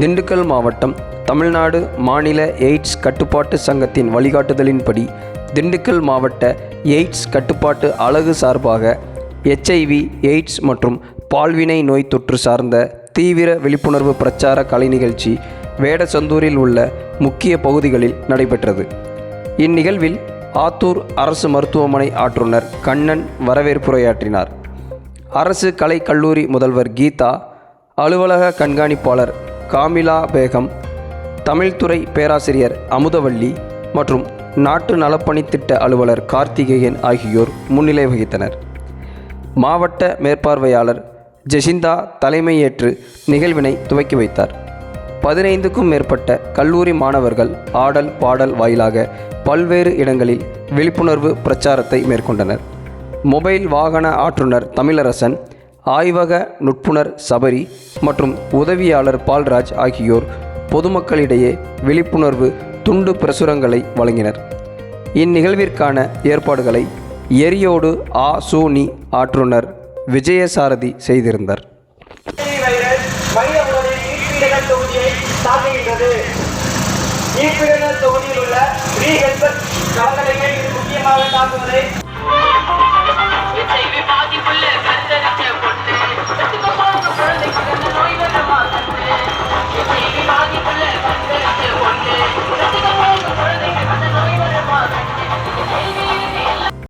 திண்டுக்கல் மாவட்டம் தமிழ்நாடு மாநில எய்ட்ஸ் கட்டுப்பாட்டு சங்கத்தின் வழிகாட்டுதலின்படி திண்டுக்கல் மாவட்ட எய்ட்ஸ் கட்டுப்பாட்டு அலகு சார்பாக எச்ஐவி எய்ட்ஸ் மற்றும் பால்வினை நோய் தொற்று சார்ந்த தீவிர விழிப்புணர்வு பிரச்சார கலை நிகழ்ச்சி வேடசந்தூரில் உள்ள முக்கிய பகுதிகளில் நடைபெற்றது. இந்நிகழ்வில் ஆத்தூர் அரசு மருத்துவமனை ஆற்றுநர் கண்ணன் வரவேற்புரையாற்றினார். அரசு கலை கல்லூரி முதல்வர் கீதா அலுவலக கண்காணிப்பாளர் காமிலா பேகம் தமிழ்துறை பேராசிரியர் அமுதவள்ளி மற்றும் நாட்டு நலப்பணித்திட்ட அலுவலர் கார்த்திகேயன் ஆகியோர் முன்னிலை வகித்தனர். மாவட்ட மேற்பார்வையாளர் ஜெசிந்தா தலைமையேற்று நிகழ்வினை துவக்கி வைத்தார். பதினைந்துக்கும் மேற்பட்ட கல்லூரி மாணவர்கள் ஆடல் பாடல் வாயிலாக பல்வேறு இடங்களில் விழிப்புணர்வு பிரச்சாரத்தை மேற்கொண்டனர். மொபைல் வாகன ஆற்றுநர் தமிழரசன் ஆய்வக நுட்புணர் சபரி மற்றும் உதவியாளர் பால்ராஜ் ஆகியோர் பொதுமக்களிடையே விழிப்புணர்வு துண்டு பிரசுரங்களை வழங்கினர். இந்நிகழ்விற்கான ஏற்பாடுகளை எரியோடு ஆ சூனி ஆற்றுநர் விஜயசாரதி செய்திருந்தார். தொகுதியில் உள்ள முக்கியமாக தாக்குவதை